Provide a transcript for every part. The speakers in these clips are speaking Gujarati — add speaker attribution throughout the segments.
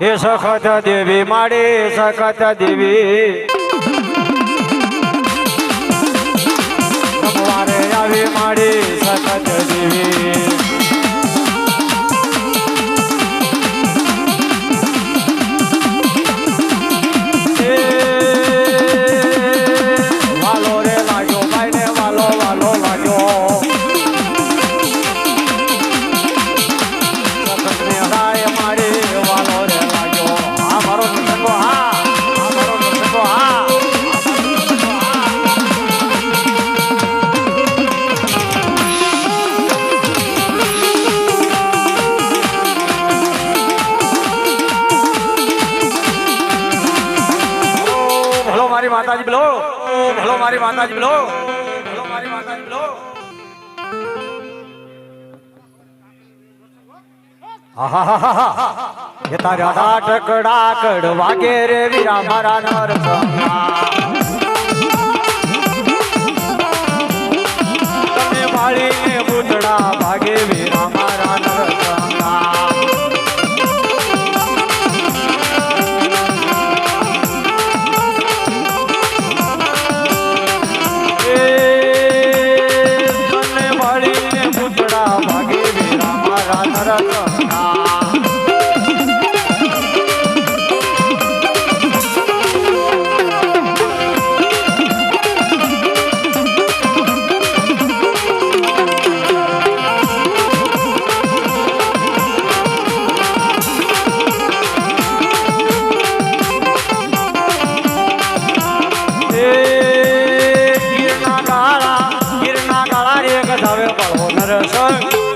Speaker 1: હે સખત દેવી માડી સખત દેવી. માતાજી બોલો. ભલો મારી માતાજી બોલો. ભલો મારી માતાજી બોલો. તારા ડાટકડા કડ વાગે રે વીરા મારા નરસંગા ગીરના ગાળા ગીરના ગાળા રે ગધાવે પડવો નરસંગ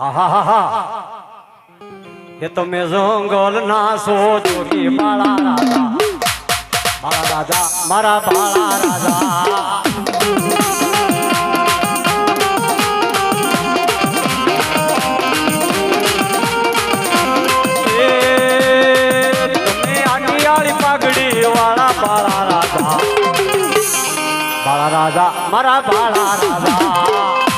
Speaker 1: हा हा हा ये तो मैं जोंगोल ना सोचोगी बाला राजा बाला राजा, मारा बाला राजा। राजा, मरा बाला राजा।